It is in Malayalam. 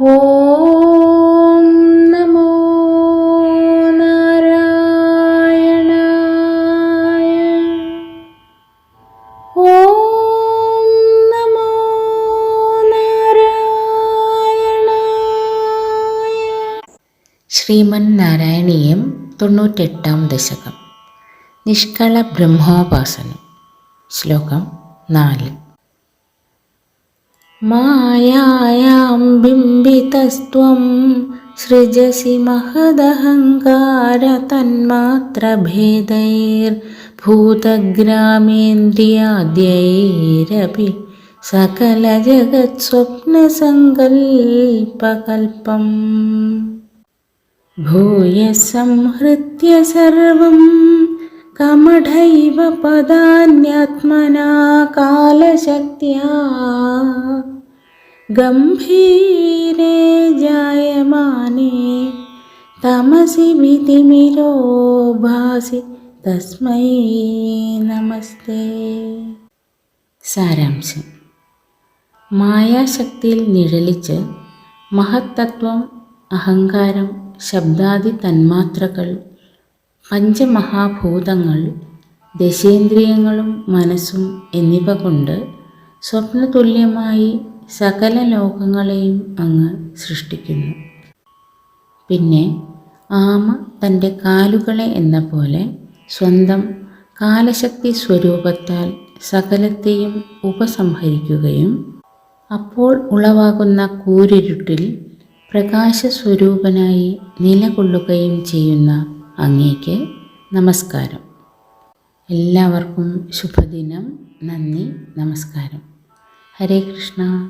ഓം നമോ നാരായണായ. ഓം നമോ ശ്രീമൻ നാരായണീയം തൊണ്ണൂറ്റെട്ടാം ദശകം. നിഷ്കള ബ്രഹ്മോപാസനം ശ്ലോകം നാല് മായായാം ബിംബിതസ്ത്വം സൃജസി महदहङ्कारतन्मात्रभेदैर्भूतग्रामेन्द्रियाद्यैरपि सकलजगत्स्वप्नसङ्कल्पकल्पम् भूयः संहृत्य सर्वं कमढैव पदान्यात्मना कालशक्त्या गम्भीरे जायमाने तमसि विधिमिरो भासि तस्मै नमस्ते സാരാംശം മായാശക്തിയിൽ നിഴലിച്ച് മഹത്തത്വം അഹങ്കാരം ശബ്ദാദി തന്മാത്രകൾ പഞ്ചമഹാഭൂതങ്ങൾ ദശേന്ദ്രിയങ്ങളും മനസ്സും എന്നിവ കൊണ്ട് സ്വപ്നതുല്യമായി സകല ലോകങ്ങളെയും അങ്ങ് സൃഷ്ടിക്കുന്നു. പിന്നെ ആമ തന്റെ കാലുകളെ എന്ന പോലെ സ്വന്തം കാലശക്തി സ്വരൂപത്താൽ സകലത്തെയും ഉപസംഹരിക്കുകയും അപ്പോൾ ഉളവാകുന്ന കൂരിരുട്ടിൽ പ്രകാശസ്വരൂപനായി നിലകൊള്ളുകയും ചെയ്യുന്ന അങ്ങേക്ക് നമസ്കാരം. എല്ലാവർക്കും ശുഭദിനം. നന്ദി നമസ്കാരം. ഹരേ കൃഷ്ണ.